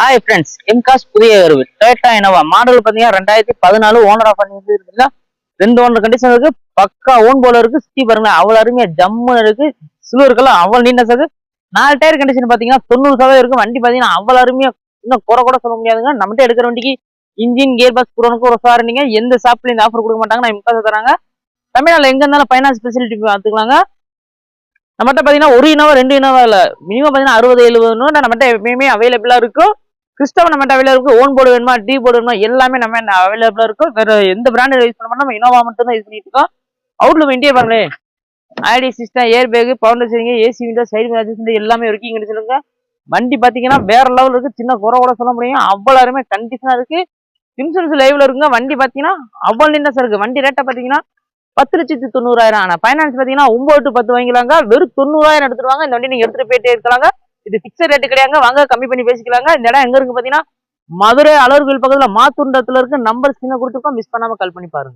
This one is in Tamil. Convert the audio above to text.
ஹாய் ஃப்ரெண்ட்ஸ் எம்காஸ் புதிய அறிவு டொயோட்டா இனோவா மாடல் பார்த்தீங்கன்னா ரெண்டாயிரத்தி பதினாலு ஓனர் ஆஃப் பண்ணி இருக்குல்ல ரெண்டு ஓனர் கண்டிஷன் இருக்கு. பக்கா ஓன் போல இருக்கு. சுத்தி பாருங்க அவ்வளோ அருமையா ஜம்மு இருக்கு. சிலுவருக்கெல்லாம் அவ்வளோ நீண்ட இருக்கு. நாலு டயர் கண்டிஷன் பார்த்தீங்கன்னா தொண்ணூறு சதவீதம் இருக்கு. வண்டி பார்த்தீங்கன்னா அவ்வளோ அருமையா இன்னும் குறை கூட சொல்ல முடியாதுங்க. நம்மகிட்ட எடுக்கிற வண்டிக்கு இன்ஜின் கியர் பாக்ஸ் குரோனுக்கு ஒரு சாரணிங்க எந்த ஷாப்ல இந்த ஆஃபர் கொடுக்க மாட்டாங்க நான் எம்காஸ் தராங்க. தமிழ்நாட்டில் எங்க இருந்தாலும் ஃபைனான்ஸ் ஃபெசிலிட்டி பார்த்துக்கலாங்க. நம்மகிட்ட பார்த்தீங்கன்னா ஒரு இனோவா ரெண்டு இனோவா இல்லை. மினிமம் பார்த்தீங்கன்னா அறுபது எழுபது நம்மகிட்ட எப்பயுமே அவைலபிளாக இருக்கும். கிறிஸ்டவ நம்ம அவைலபிள் இருக்கு ஓன் போர்டு வேணுமா டி போர்டு வேணுமா எல்லாமே நம்ம அவைலபிளா இருக்கும் வேற எந்த பிராண்ட் யூஸ் பண்ண நம்ம இனோவா மட்டும் தான் யூஸ் பண்ணிட்டு இருக்கோம். அவுட்ல இண்டியா பாருங்களேன் ஐடி சிஸ்டம் ஏர் பேக் பவுண்டர் சரிங்க ஏசி விண்டோ சைடு மேட்சஸ் எல்லாமே இருக்குங்கன்னு சொல்லுங்க. வண்டி பாத்தீங்கன்னா வேற லெவல் இருக்கு. சின்ன குறை கூட சொல்ல முடியும். அவ்வளோ அருமை கண்டிஷனா இருக்கு. இன்சூரன்ஸ் லைவ்ல இருக்குங்க. வண்டி பாத்தீங்கன்னா அவ்வளவு சார் இருக்கு. வண்டி ரேட்டை பாத்தீங்கன்னா பத்து லட்சத்தி தொண்ணூறாயிரம். ஆனா ஃபைனான்ஸ் பாத்தீங்கன்னா ஒன்பது டு பத்து வாங்கிக்கலாங்க. வெறும் தொண்ணூறாயிரம் எடுத்துருவாங்க இந்த வண்டி நீங்க எடுத்துட்டு போயிட்டே இருக்கலாங்க. இது பிக்சர் ரேட்டு கிடையாங்க. வாங்க கம்மி பண்ணி பேசிக்கலாங்க. இந்த இடம் எங்க இருக்கு பாத்தீங்கன்னா மதுரை அலர்கோயில் பக்கத்துல மாத்துண்டத்துல இருக்கு. நம்பர் சின்ன கொடுத்துருக்கோம். மிஸ் பண்ணாம கால் பண்ணி பாருங்க.